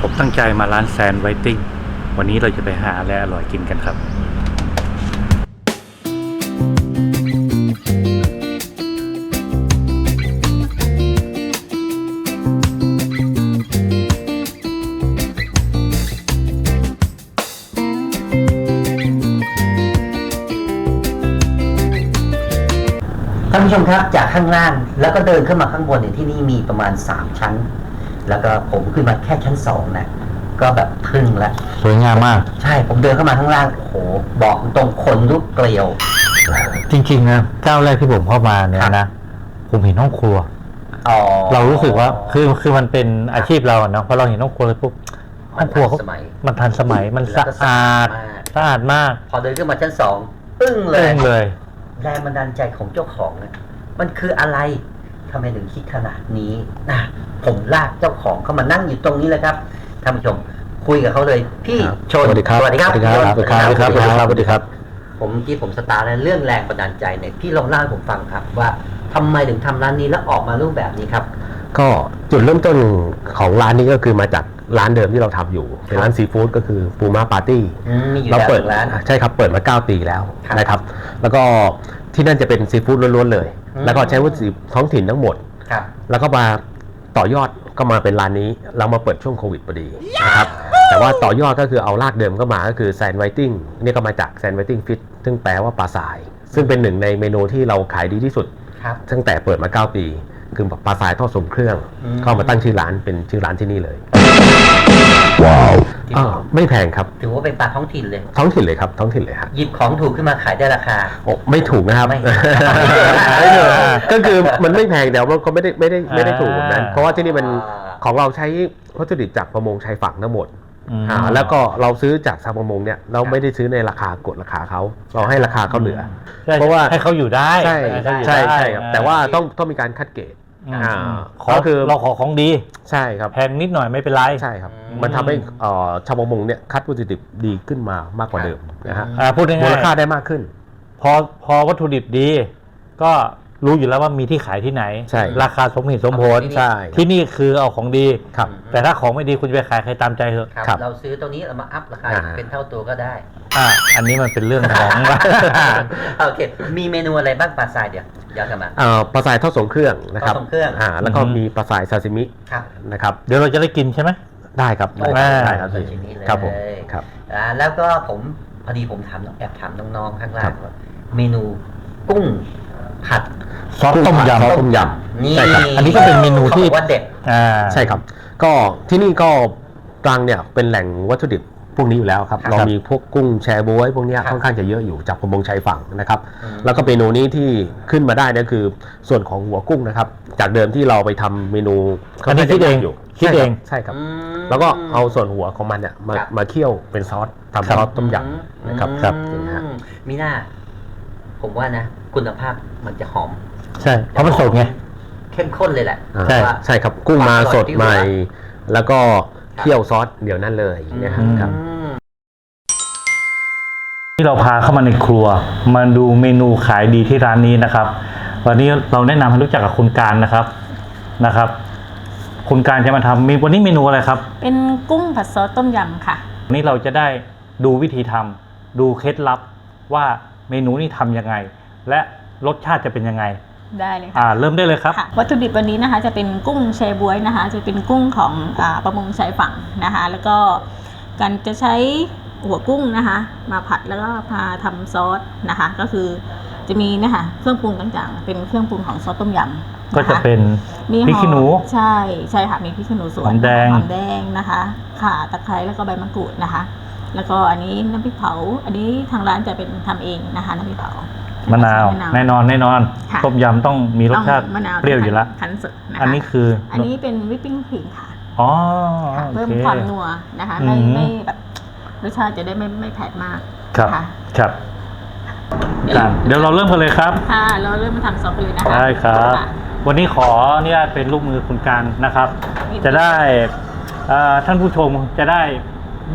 ผมตั้งใจมาร้านแซนไวติ้ง วันนี้เราจะไปหาอะไรอร่อยกินกันครับ ท่านผู้ชมครับจากข้างล่างแล้วก็เดินขึ้นมาข้างบนเนี่ยที่นี่มีประมาณ 3 ชั้น แล้วก็ผมขึ้นมาแค่ชั้นสองนะก็แบบทึ่งละสวยงามมาก ใช่ผมเดินเข้ามาข้างล่างโอ้โหบอกตรงคนลุกเกลียว จริงๆนะเจ้าแรกที่ผมเข้ามาเนี่ยครับนะผมเห็นห้องครัวอ๋อเรารู้สึกว่าคือคือมันเป็นอาชีพเราอะเนาะพอเราเห็นห้องครัวเลยปุ๊บห้องครัวเขาสมัยมันทันสมัยมันแล้วสะก็สะอาอาดดมากสะอาดมาก พอเดินขึ้นมาชั้นสองอึ้งเลเอยงเลยแรงบันดาลใจของเจ้าของเนี่ยมันคืออะไรทำไมถึงคิดขนาดนี้นะ ผมลากเจ้าของเข้ามานั่งอยู่ตรงนี้เลยครับท่านผู้ชมคุยกับเขาเลยพี่ครับชนสวัสดีครับสวัสดีครับสวัสดีครับพี่ชนสวัสดีครับสวัสดีครับสวัสดีครับ ผมเมื่อกี้ผมสตาร์ทแล้วเรื่องแรงบันดาลใจเนี่ยพี่ลองเล่าให้ผมฟังครับ ว่าทำไมถึงทำร้านนี้แล้วออกมารูปแบบนี้ครับ ก็จุดเริ่มต้นของร้านนี้ก็คือมาจากร้านเดิมที่เราทำอยู่เป็นร้านซีฟู้ดก็คือปูม่าปาร์ตี้อืมมีอยู่เราแล้วเปิดร้านใช่ครับเปิดมา9ปีแล้วครับนะครับ แล้วก็ที่นั่นจะเป็นซีฟู้ดล้วนๆเลยอืมแล้วก็ใช้วัตถุดิบท้องถิ่นทั้งหมดครับแล้วก็มา ต่อยอดก็มาเป็นร้านนี้เรามาเปิดช่วงโควิดพอดีนะครับแต่ว่าต่อยอดก็คือเอารากเดิมก็มาก็คือแซนไวติ้งนี่ก็มาจากแซนไวติ้งฟิตซึ่งแปลว่าปลาสาย ซึ่งเป็นหนึ่งในเมนูที่เราขายดีที่สุดครับตั้งแต่เปิดมา 9 ปี คือปลาสายทอดสมเครื่องอืมเข้ามาตั้งชื่อร้านเป็นชื่อร้านที่นี่เลยที่ อ่าไม่แพงครับ ถือว่าเป็นปลาท้องถิ่นเลย ท้องถิ่นเลยครับท้องถิ่นเลยครับหยิบของถูกขึ้นมาขายได้ราคา โอ้ไม่ถูกนะครับไม่ไม่ถูกก็คือมันไม่แพงแต่ว่าก็ไม่ได้ไม่ได้ไม่ได้ถูกแบบนั้นอ่าเพราะว่าที่นี่มันอ่าของเราใช้วัตถุดิบจากประมงชายฝั่งทั้งหมดอืมอ่าแล้วก็เราซื้อจากชาวประมงเนี่ยเราไม่ได้ซื้อในราคากดราคาเขาเราให้ราคาเขาเหลือใช่เพราะว่า ให้เขาอยู่ได้ใช่ห้เขาอยู่ใช่ได้ใช่ครับ แต่ว่าต้องต้องมีการคัดเกรด อืมอ่าขอก็คือเราขอของดีใช่ครับแพงนิดหน่อยไม่เป็นไรใช่ครับอืมมันทำให้เอ่อชาวประมงเนี่ยคัดวัตถุดิบดีขึ้นมามากกว่าเดิมนะฮะอ่าพูดมูง่าลยค่าได้มากขึ้นๆพอพอวัตถุดิบดี ก็ รู้อยู่แล้วว่ามีที่ขายที่ไหน ใช่ ราคาสมเหตุสมผล ใช่ ที่นี่คือเอาของดี ครับ แต่ถ้าของไม่ดีคุณจะไปขายใครตามใจเถอะครับครับ เราซื้อตรงนี้เรามาอัพราคาอ่า เป็นเท่าตัวก็ได้อะอันนี้มันเป็นเรื่องของ โอเค มีเมนูอะไรบ้างปลาทรายเดี๋ยวย้อนกลับมา เอ่อปลาสายทอดสงเครื่องนะครับทอดทรงเครื่องอ่าแล้วก็อือฮึ มีปลาสายซาซิมิครับนะครับ เดี๋ยวเราจะได้กินใช่ไหม ได้ครับโอ้ได้อ่าได้ครับซาซิมิเลยครับผมครับ อ่าแล้วก็ผมพอดีผมถามแอบถามน้องๆข้างล่าครังบ ว่าเมนูกุ้ง ผัด ซอสต้มยซอสต้มยนี่ำใช่ครับอันนี้ก็เป็นเมนูที่ขาบอกว่าเด็ดำอ่าใช่ครับ ก็ที่นี่ก็ตรังเนี่ยเป็นแหล่งวัตถุดิบพวกนี้อยู่แล้วครับ ครับเรามีพวกกุ้งแชบ๊วย พวกเนี้ยครับค่อนข้างจะเยอะอยู่จากประมงชายฝั่งนะครับ อืม แล้วก็เมนูนี้ที่ขึ้นมาได้เนี่ยคือส่วนของหัวกุ้งนะครับ จากเดิมที่เราไปทำเมนูอันนี้คิดเองอยู่คิดเอง ใช่ครับ อืม แล้วก็เอาส่วนหัวของมันเนี่ยมาครับ มาเคี่ยวเป็นซอสทำซอสต้มยำนะครับ ครับอย่างนี้ฮะอืมมีหน้า ผมว่านะ คุณภาพมันจะหอม ใช่เพราะมันสดไงเข้มข้นเลยแหละอ่าใช่ว่าใช่ครับกุ้งมาสดใหม่ความอร่อยที่ว่าแล้วก็เคี่ยวซอสเดี๋ยวนั้นเลยนะฮะอืมครับอืมที่เราพาเข้ามาในครัว มาดูเมนูขายดีที่ร้านนี้นะครับ วันนี้เราแนะนำให้รู้จักกับคุณการนะครับนะครับ คุณการจะมาทำมีวันนี้เมนูอะไรครับ เป็นกุ้งผัดซอสต้มยำค่ะวันนี้เราจะได้ดูวิธีทำดูเคล็ดลับว่า เมนูนี้ทำยังไง และรสชาติจะเป็นยังไงได้เลยอ่าค่ะเริ่มได้เลยครับค่ะวัตถุดิบวันนี้นะคะจะเป็นกุ้งแชบวยนะคะ จะเป็นกุ้งของอาประมงชายฝั่งนะคะ แล้วก็การจะใช้หัวกุ้งนะคะ มาผัดแล้วก็พาทำซอสนะคะ ก็คือจะมีเนะคะเครื่องปรุงต่างๆ เป็นเครื่องปรุงของซอสต้มยำก็จะเป็นมีพริกขี้หนูใช่ใช่ค่ะมีพริกขี้หนูสวนหอมแดงหอมแดงนะคะ ข่าตะไคร้แล้วก็ใบมะกรูดนะคะ แล้วก็อันนี้น้ำพริกเผา อันนี้ทางร้านจะเป็นทำเองนะคะน้ำพริกเผามะนาวแน่นอนแน่นอนค่ะต้มยำต้องมีรสชาติต้องมะนาวเปรี้ยวอยู่แล้วคั้นสดนะคะอันนี้คือ อันนี้เป็นวิปปิ้งครีมค่ะอ๋อค่ะโอเพิ่มเคความนัวนะคะไม่อืมไม่แบบรสชาติจะได้ไม่ไม่แผดมากครับค่ะครับครับเดี๋ยวเราเริ่มกันเลยครับค่ะเราเริ่มมาทำซอสกันเลยนะคะได้ครับะวันนี้ขออนุญาตเป็นลูกมือคุณการนะครับ จะได้เอ่อท่านผู้ชมจะได้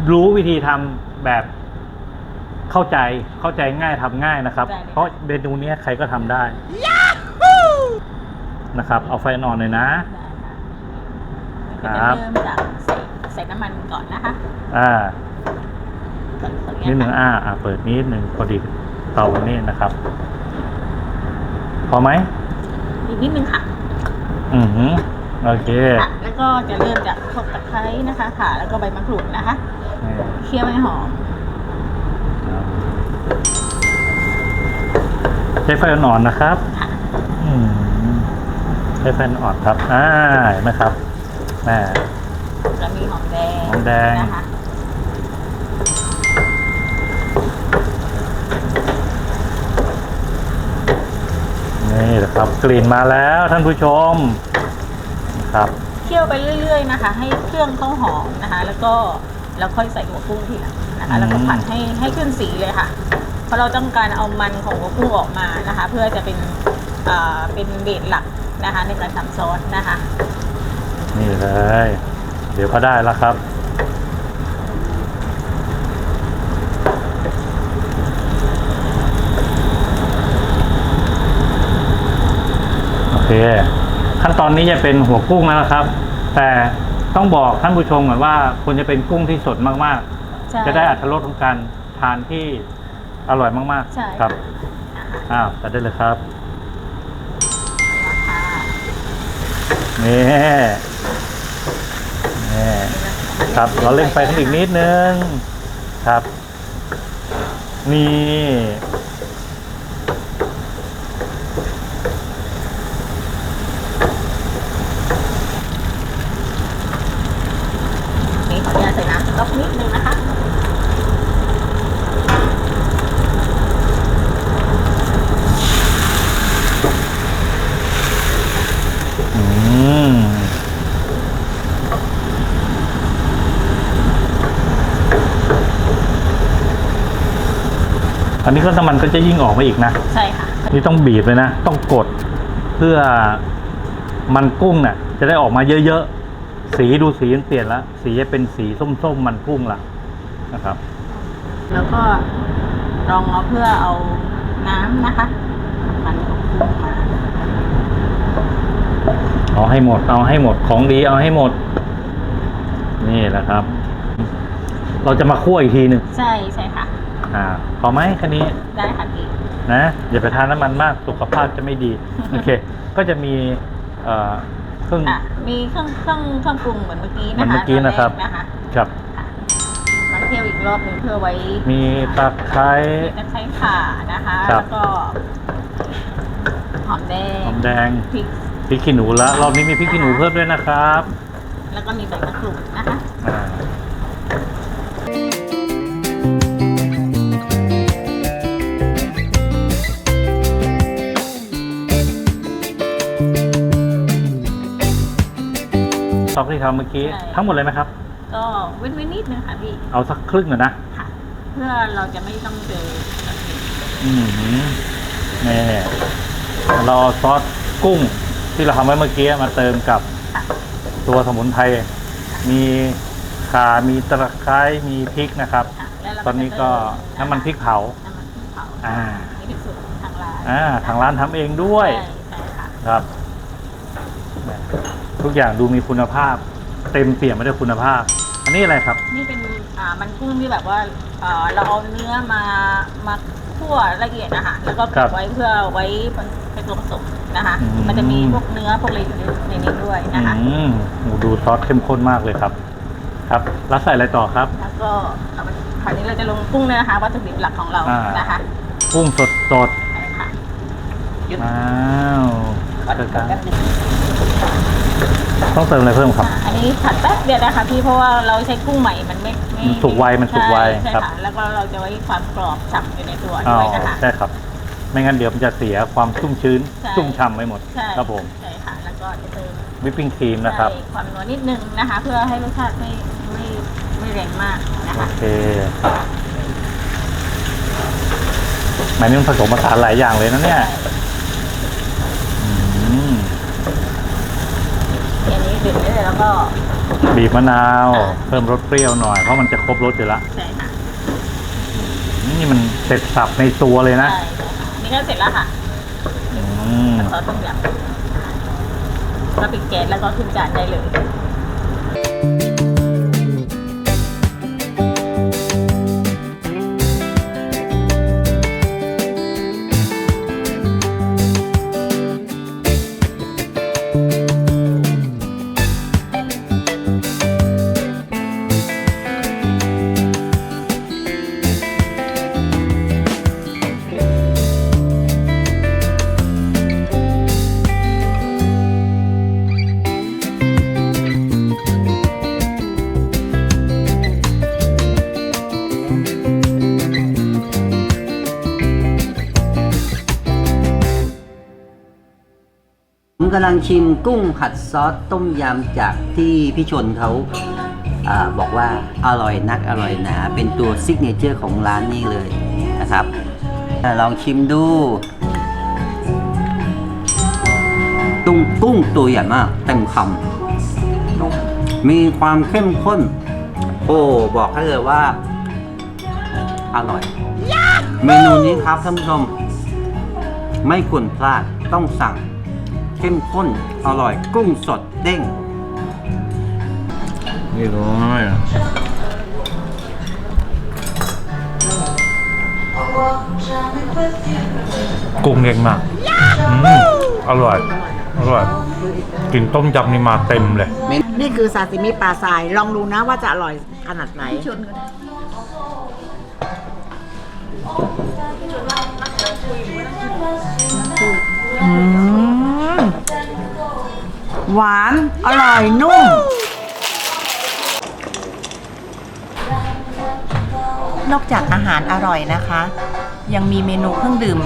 รู้วิธีทำแบบเข้าใจเข้าใจง่ายทำง่ายนะครับได้เลยเพราะเมนูเนี้ยใครก็ทำได้นะครับ เอาไฟนอนเลยนะได้ครัค่ะบก็จะเริ่มจากใส่ใส่น้ำมันก่อนนะคะ อ่าก่อนตรงนิเนี้ดยหนึ่งค่ะอ่าอ่าเปิดนิดหนึ่งพอดีเตานี่นะครับ พอไหมอีกนิดนึงค่ะ อือหือโอเคค่ะแล้วก็จะเริ่มจากพวกตะไคร้นะคะ ค่ะ แล้วก็ใบมะกรูดนะคะนี่ เคี่ยวให้หอมใช้ไฟอ่อนๆนะครับค่ะอืมใช้ไฟอ่อนครับ อ่าเห็นไหมครับแม่แล้วมีหอมแดงหอมแดงนะคะนี่แหละครับกลิ่นมาแล้วท่านผู้ชมครับเคี่ยวไปเรื่อย ๆ นะคะ ให้เครื่องเขาหอมนะคะ แล้วก็ เราค่อยใส่หัวกุ้งทีหลังนะคะแล้วก็ผัดให้ให้ขึ้นสีเลยค่ะ เพราะเราต้องการเอามันของหัวกุ้งออกมานะคะ เพื่อจะเป็นอ่าเป็นเบสหลักนะคะ ในการทำซอสนะคะ นี่เลย เดี๋ยวก็ได้แล้วครับโอเคขั้นตอนนี้จะเป็นหัวกุ้งแล้วนะครับ แต่ ต้องบอกท่านผู้ชมก่อนว่าควรจะเป็นกุ้งที่สดมากใช่ ๆ จะได้อัตรสของการทานที่อร่อยมากใช่ ๆ ครับนะคะอ้าวตัดได้เลยครับค่ะนี่นี่ครับเราเล่นไฟขึ้นอีกนิดนึงครับ นี่ นี่ขอ อนุญาตใส่น้ำสต๊อกนิดนึงนะคะอืมอันนี้ก็น้ำมันก็จะยิ่งออกมาอีกนะ ใช่ค่ะ นี่ต้องบีบเลยนะ ต้องกดเพื่อมันกุ้งเนี่ยจะได้ออกมาเยอะๆ สีดูสีมันเปลี่ยนแล้วสีจะเป็นสีส้มๆมันกุ้งละนะครับ แล้วก็รองเอาเพื่อเอาน้ำนะคะ มันของกุ้งมาเอาให้หมดเอาให้หมดของดีเอาให้หมด นี่แหละครับ เราจะมาคั่วอีกทีหนึ่งใช่ใช่ค่ะอ่าพอไหมแค่นี้ได้ค่ะพี่นะอย่าไปทานน้ำมันมากสุขภาพจะไม่ดี โอเค ก็จะมีเอ่อ เครื่อง อะมีเครื่องเครื่องเครื่องปรุงเหมือนเมื่อกี้เหมืนะอนคะเมื่อกี้นะครับ ตอแกนะคะครับ ค่ะมาเที่ยวอีกรอบหนึงเพื่อไว้มีตะไคร้ มีตะไคร้ข่านะคะ ครับแล้วก็หอมแดงหอมแดงพริก พริกขี้หนูแล้วรอบนี้มีพริกขี้หนูเพิ่มด้วยนะครับแล้วก็มีใบมะกรูดนะคะ อ่า อกที่ทำเมื่อกี้ทั้งหมดเลยไหมครับ ก็เว้นไว้นิดนึงค่ะพี่เอาสักครึ่งหน่อยนะค่ะ เพื่อเราจะไม่ต้องเจอแบบนี้อืมนี่เราเอาซอสกุ้งที่เราทำไว้เมื่อกี้มาเติมกับค่ะตัวสมุนไพรมีข่ามีตะไคร้มีพริกนะครับ ค่ะแล้วเราตอนนี้ก็จะเติมน้ำมันพริกเผา น้ำมันพริกเผาอ่านี่เป็นสูตรของทางร้านอ่าทางร้านทำเองด้วย ใช่ใช่ค่ะ ครับ ทุกอย่างดูมีคุณภาพ เต็มเปี่ยมไปด้วยคุณภาพ อันนี้อะไรครับ นี่เป็นอ่ามันกุ้งที่แบบว่าอ่าเราเอาเนื้อมามาคั่วละเอียดนะคะแล้วก็ครัเก็บบไว้เพื่อไว้เป็นตัวผสมนะคะ อืม มันจะมีพวกเนื้อพวกอะไรอยู่ในในนี้ด้วยนะคะ อืมโหดูซอสเข้มข้นมากเลยครับ ครับ แล้วใส่อะไรต่อครับ แล้วก็เอาไปคราวนี้เราจะลงกุ้งเลยนะคะวัตถุดิบหลักของเราอ่าน นะคะกุ้งสดสดใช่ค่ะๆอ้าวขอเจอแป๊กันบนึง ต้องเติมอะไรเพิ่มครับอ่าอันนี้ผัดแป๊บเดียวนะคะพี่เพราะว่าเราใช้กุ้งใหม่มันไม่ไม่มันสุกไวมันสุกไวใช่ใช่ครับ ค่ะแล้วก็เราจะไว้ความกรอบฉ่ำอยู่ในตัวอ๋อด้วยนะคะ ใช่ครับ ไม่งั้นเดี๋ยวมันจะเสียความชุ่มชื้นใช่ ชุ่มฉ่ำไปหมดใช่ครับผมใช่ค่ะแล้วก็จะเติมวิปปิ้งครีมนะครับ ใส่ความนัวนิดนึงนะคะ เพื่อให้รสชาติไม่ไม่ไม่แรงมากนะโอคะ เคหมายนี้มันผสมผสานหลายอย่างเลยนะเนี่ยอืม ใช่อันนี้ดื่มได้เลยแล้วก็บีบมะนาวอ่าเพิ่มรสเปรี้ยวหน่อย เพราะมันจะครบรสอยู่ละใช่ค่ะนี่มันเสร็จสับในตัวเลยนะ ใช่ใช่ค่ะนี่ก็เสร็จแล้วค่ะอืม ซอสต้มยำก็ปิดแก๊สแล้วก็ขึ้นจานได้เลย กำลังชิมกุ้งผัดซอสต้มยำจากที่พี่ชนเขาอาบอกว่าอร่อยนักอร่อยหนาเป็นตัวซิกเนเจอร์ของร้านนี้เลยนะครับอะลองชิมดู ตุ้งกุ้งตัวใหญ่มาก เต็มคำมีความเข้มข้น โอ้บอกให้เลยว่า อร่อย เมนูนี้ครับท่านผู้ชม ไม่ควรพลาดต้องสั่ง เข้มข้น อร่อยกุ้งสดเด้ง นี่ร้อยกุ้งเด้งมากอืมอร่อย อร่อยกลินต้มยำนี่มาเต็มเลย นี่คือซาซิมิปลาทราย ลองดูนะว่าจะอร่อยขนาดไหน อืม หวาน อร่อย นุ่ม นอกจากอาหารอร่อยนะคะ ยังมีเมนูเครื่องดื่ม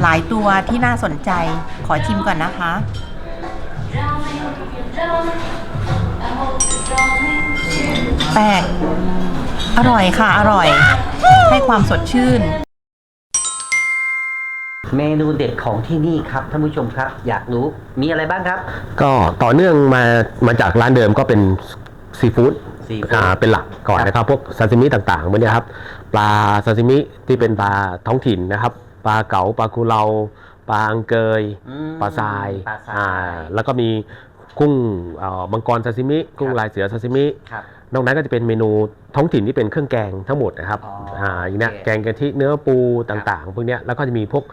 หลายตัวที่น่าสนใจ ขอชิมก่อนนะคะ แปลก อร่อยค่ะ อร่อย ให้ความสดชื่น เมนูเด็ดของที่นี่ครับท่านผู้ชมครับ อยากรู้มีอะไรบ้างครับ ก็ต่อเนื่องมามาจากร้านเดิมก็เป็นซีฟู้ดซีฟู้ดอ่าเป็นหลักก่อนนะครับ พวกซาซิมิต่างๆพวกเนี้ยครับ ปลาซาซิมิที่เป็นปลาท้องถิ่นนะครับ ปลาเก๋าปลากุเลาปลาอังเกย อืมปลาทรายปลาทราย อ่าแล้วก็มีกุ้งเอ่อมังกรซาซิมิกุ้งครับลายเสือซาซิมิ ครับ นอกนั้นก็จะเป็นเมนูท้องถิ่นที่เป็นเครื่องแกงทั้งหมดนะครับอ๋ออ่อ่าอย่างเนี้ยโอเคแกงกะทิเนื้อปูต่างๆ พวกเนี้ยแล้วก็จะมีพวก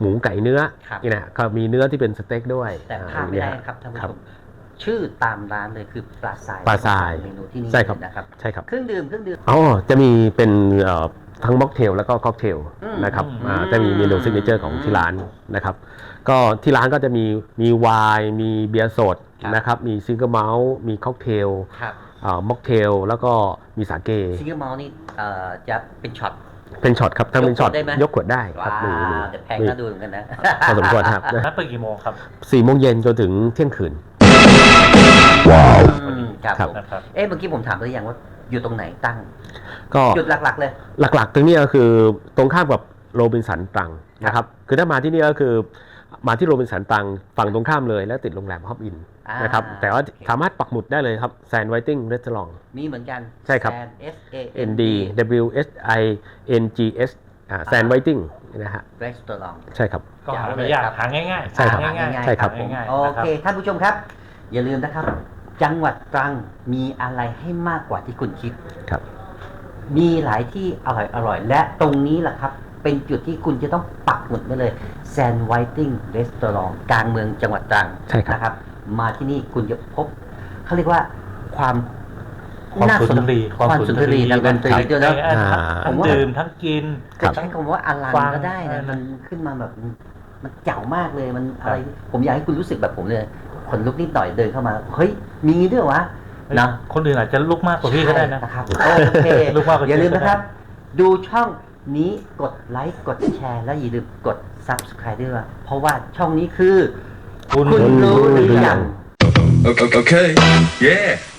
หมูไก่เนื้อครับ นี่นะก็มีเนื้อที่เป็นสเต็กด้วยแต่พลาดไม่ได้ครับท่านผู้ชมชื่อตามร้านเลยคือปลาทรายปลาทรายเมนูที่นี่ใช่ครับนะครับ ใช่ครับ เครื่องดื่มเครื่องดื่ม อ๋อ จะมีเป็นเอ่อทั้งม็อกเทลแล้วก็ค็อกเทลอืมนะครับอืมอ่าจะมีเมนูซิกเนเจอร์ของที่ร้านนะครับ ก็ที่ร้านก็จะมีมีไวน์มีเบียร์สดครับ นะครับมีซิงเกิลเมาส์มีค็อกเทลครับม็อกเทลแล้วก็มีสาเก ซิงเกิลมอลนี่เอ่อจะเป็นช็อต เป็นช็อตครับถ้าเป็นช็อตยกขวดได้ไหม ยกขวดได้คว้ารับมีมีวแต่แพงมีน่าดูเหมือนกันนะ พอสมควรครับนัดเปิดกี่โมงครับสี่โมงเย็นจนถึงเที่ยงคืน อืมครับครับผมนะครับ เอ๊ะเมื่อกี้ผมถามไปหรือยังว่าอยู่ตรงไหนตั้ง ก็ จุดหลัก ๆ เลย หลักๆ ตรงเนี้ยก็คือตรงข้ามกับโรบินสันตรังนะครับ คือถ้ามาที่นี่ก็คือ มาที่โรบินสันตรังฝั่งตรงข้ามเลยแล้วติดโรงแรมฮอปอินอ่านะครับแต่ว่าโอเคสามารถปักหมุดได้เลยครับแซนไวติ้งรีสอร์ทมีเหมือนกันใช่ครับ Sand S A N D W S I N G S อ่าแซนไวติ้งนะฮะ Restaurant ใช่ครับก็หาไม่ยากหาง่ายๆใช่ครับหาง่ายๆใช่ครับหาง่ายๆโอนะรับเคท่านผู้ชมครับ อย่าลืมนะครับ จังหวัดตรังมีอะไรให้มากกว่าที่คุณคิดครับ มีหลายที่อร่อยอร่อยและตรงนี้แหละครับ เป็นจุดที่คุณจะต้องปักหมุดไว้เลยแซนไวติ้งรีสอร์ทกลางเมืองจังหวัดตรังใช่ครับ นะครับ มาที่นี่คุณจะพบเขาเรียกว่าความความน่าสุนทรีความสุนทรีทางดนตรีด้วยนะทั้งอ่า ทั้งดื่มทั้งกินครับจะใช้คำว่าอลังฟัง ก็ได้นะเออมันขึ้นมาแบบมันมันเจ๋ามากเลยมันอะไร ผมอยากให้คุณรู้สึกแบบผมเลยขนลุกนิดหน่อยเดินเข้ามา เฮ้ย มีงี้ด้วยวะนะคนอื่นอาจจะลุกมากกว่าพี่ก็ได้นะใช่นะครับโอเคลูกว่าก็อย่าลืมเชื่อนะครับ ดูช่อง นี้กดไลค์กดแชร์และอย่าลืมกด Subscribe ด้วย เพราะว่าช่องนี้คือ คุณคุณรู้หรือยัง Okay. okay. Yeah.